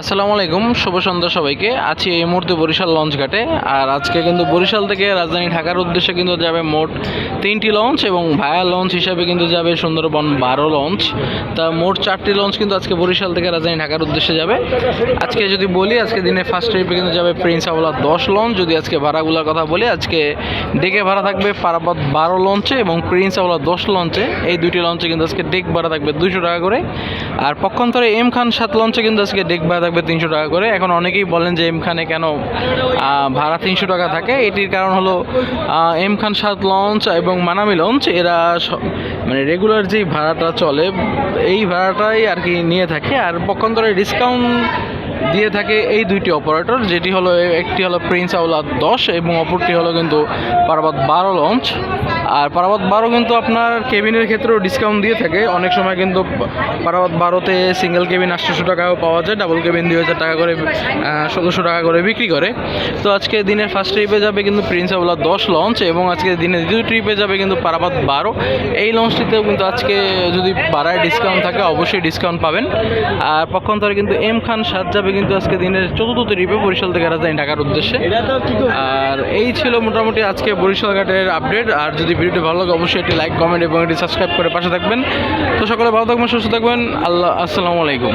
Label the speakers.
Speaker 1: আসসালামু আলাইকুম, শুভ সন্ধ্যা সবাইকে। আছি এই মুহূর্তে বরিশাল লঞ্চ ঘাটে। আর আজকে কিন্তু বরিশাল থেকে রাজধানী ঢাকার উদ্দেশ্যে কিন্তু যাবে মোট তিনটি লঞ্চ এবং ভায়া লঞ্চ হিসাবে কিন্তু যাবে সুন্দরবন বারো লঞ্চ। তা মোট চারটি লঞ্চ কিন্তু আজকে বরিশাল থেকে রাজধানী ঢাকার উদ্দেশ্যে যাবে। আজকে যদি বলি, আজকে দিনে ফার্স্ট ট্রিপে কিন্তু যাবে প্রিন্স আওলা দশ লঞ্চ। যদি আজকে ভাড়াগুলোর কথা বলি, আজকে ডেকে ভাড়া থাকবে পারাবাদ বারো লঞ্চে এবং প্রিন্স আওলা দশ লঞ্চে। এই দুইটি লঞ্চে কিন্তু আজকে ডেক ভাড়া থাকবে দুশো টাকা করে। আর পক্ষান্তরে এম খান সাত লঞ্চে কিন্তু আজকে ডেক ভাড়া থাকবে তিনশো টাকা করে। এখন অনেকেই বলেন যে এম খানে কেন ভাড়া তিনশো টাকা থাকে। এটির কারণ হলো এম খান সাত লঞ্চ এবং মানামি লঞ্চ, এরা মানে রেগুলার যেই ভাড়াটা চলে, এই ভাড়াটাই আর কি নিয়ে থাকে। আর পক্ষান্তরে ডিসকাউন্ট দিয়ে থাকে এই দুইটি অপারেটর যেটি হলো, একটি হলো প্রিন্স আউলা দশ এবং অপরটি হলো কিন্তু পারাবাদ বারো লঞ্চ। আর পারাবাদ বারো কিন্তু আপনার কেবিনের ক্ষেত্রেও ডিসকাউন্ট দিয়ে থাকে। অনেক সময় কিন্তু পারাবাদ বারোতে সিঙ্গেল কেবিন আটশোশো টাকাও পাওয়া যায় ডাবল কেবিন দুই হাজার টাকা করে ষোলোশো টাকা করে বিক্রি করে। তো আজকে দিনের ফার্স্ট ট্রিপে যাবে কিন্তু প্রিন্স আউলা দশ লঞ্চ এবং আজকে দিনের দ্বিতীয় ট্রিপে যাবে কিন্তু পারাবাদ বারো। এই লঞ্চটিতেও কিন্তু আজকে যদি পাড়ায় ডিসকাউন্ট থাকে, অবশ্যই ডিসকাউন্ট পাবেন। আর পক্ষান্তরে কিন্তু এম খান সাত যাবে কিন্তু আজকে দিনের চতুর্থ ট্রিপে বরিশাল থেকে রাজধানী ঢাকার উদ্দেশ্যে। আর এই ছিল মোটামুটি আজকে বরিশাল ঘাটের আপডেট আর যদি ভিডিওটি ভালো লাগে, অবশ্যই একটি লাইক কমেন্ট এবং একটি সাবস্ক্রাইব করে পাশে থাকবেন। তো সকলে ভালো থাকবেন, সুস্থ থাকবেন, আল্লাহ, আসসালামু আলাইকুম।